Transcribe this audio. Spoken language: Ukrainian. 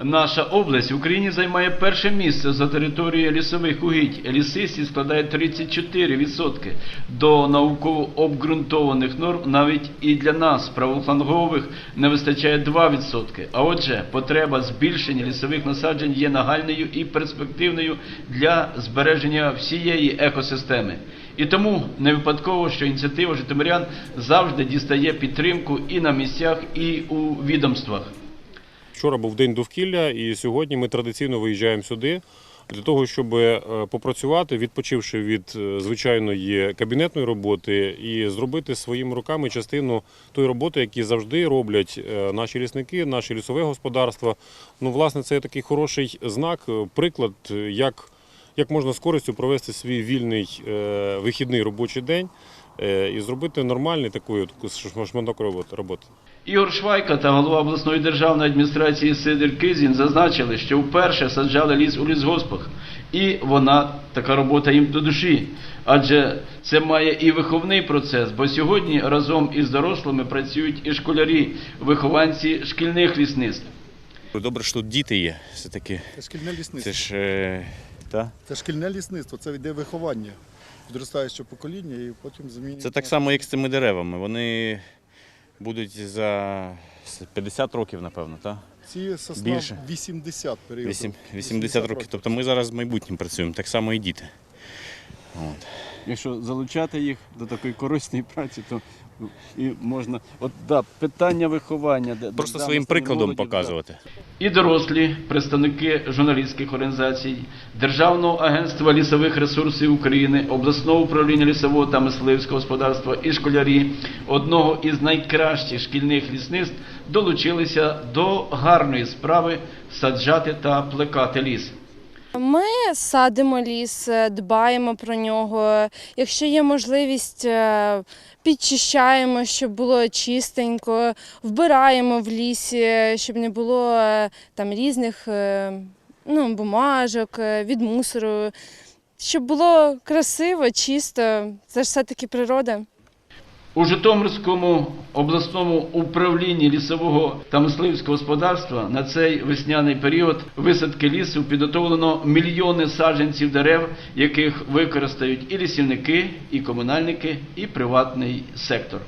Наша область в Україні займає перше місце за територією лісових угідь. Лісистість складає 34%. До науково обґрунтованих норм навіть і для нас, правофлангових, не вистачає 2%. А отже, потреба збільшення лісових насаджень є нагальною і перспективною для збереження всієї екосистеми. І тому не випадково, що ініціатива Житомирян завжди дістає підтримку і на місцях, і у відомствах. Вчора був день довкілля, і сьогодні ми традиційно виїжджаємо сюди для того, щоб е, попрацювати, відпочивши від е, звичайної кабінетної роботи, і зробити своїми руками частину тої роботи, які завжди роблять е, наші лісники, наші лісове господарство. Ну, власне, це такий хороший знак, приклад, як, як можна з користю провести свій вільний вихідний робочий день і зробити нормальний такий таку шматок роботи. роботи. Ігор Швайка та голова обласної державної адміністрації Сидір Кизін зазначили, що вперше саджали ліс у лісгоспах, і вона така робота їм до душі. Адже це має і виховний процес, бо сьогодні разом із дорослими працюють і школярі, вихованці шкільних лісництв. Добре, що тут діти є. Все таки. Це шкільне лісництво. Це ж е, та? Це шкільне лісництво, це йде виховання підростаючого покоління і потім змінюється. Це так само, як з цими деревами. Вони будуть за 50 років, напевно, так? Ці сосна більше. 80 період. Вісім- 80 років. Тобто ми зараз з майбутнім працюємо, так само і діти. От. Якщо залучати їх до такої корисної праці, то і можна. От да, питання виховання. де- Просто да, своїм прикладом молоді, показувати. І дорослі, представники журналістських організацій, Державного агентства лісових ресурсів України, обласного управління лісового та мисливського господарства і школярі одного із найкращих шкільних лісництв долучилися до гарної справи саджати та плекати ліс. Ми садимо ліс, е, дбаємо про нього. Якщо є можливість, е, підчищаємо, щоб було чистенько, вбираємо в лісі, щоб не було е, там різних ну, бумажок, від мусору, щоб було красиво, чисто. Це ж все-таки природа. У Житомирському обласному управлінні лісового та мисливського господарства на цей весняний період висадки лісу підготовлено мільйони саджанців дерев, яких використають і лісівники, і комунальники, і приватний сектор.